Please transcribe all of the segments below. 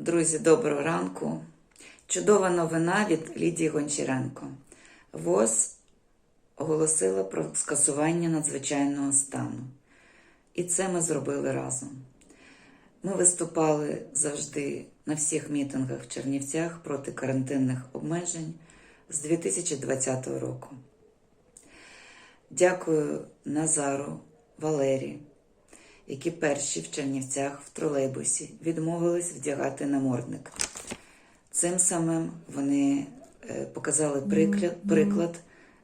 Друзі, доброго ранку. Чудова новина від Лідії Гончаренко. ВОЗ оголосила про скасування надзвичайного стану. І це ми зробили разом. Ми виступали завжди на всіх мітингах в Чернівцях проти карантинних обмежень з 2020 року. Дякую Назару, Валері, які перші в Чернівцях в тролейбусі відмовились вдягати намордник. Цим самим вони е, показали приклад,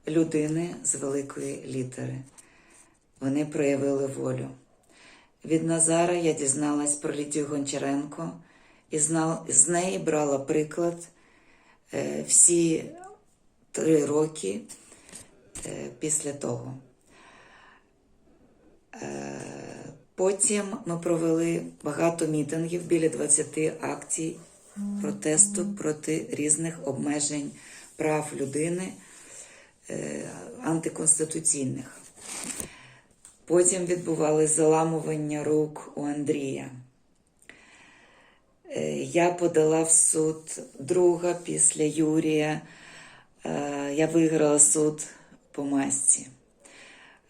людини з великої літери. Вони проявили волю. Від Назара я дізналась про Лідію Гончаренко і з неї брала приклад е, всі три роки е, після того. Потім ми провели багато мітингів, біля 20 акцій протесту проти різних обмежень прав людини е, антиконституційних. Потім відбувалися заламування рук у Андрія. Е, Я подала в суд друга після Юрія. Е, Я виграла суд по масті.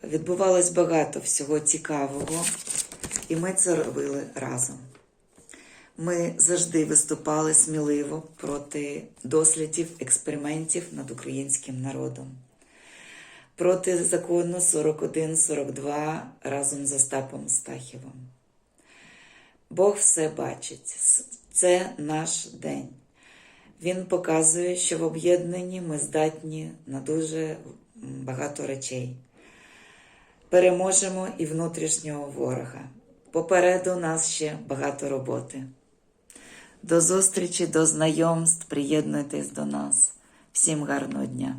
Відбувалось багато всього цікавого, і ми це робили разом. Ми завжди виступали сміливо проти дослідів, експериментів над українським народом, проти закону 41-42 разом з Остапом Стахівом. Бог все бачить. Це наш день. Він показує, що в об'єднанні ми здатні на дуже багато речей. Переможемо і внутрішнього ворога. Попереду нас ще багато роботи. До зустрічі, до знайомств. Приєднуйтесь до нас. Всім гарного дня!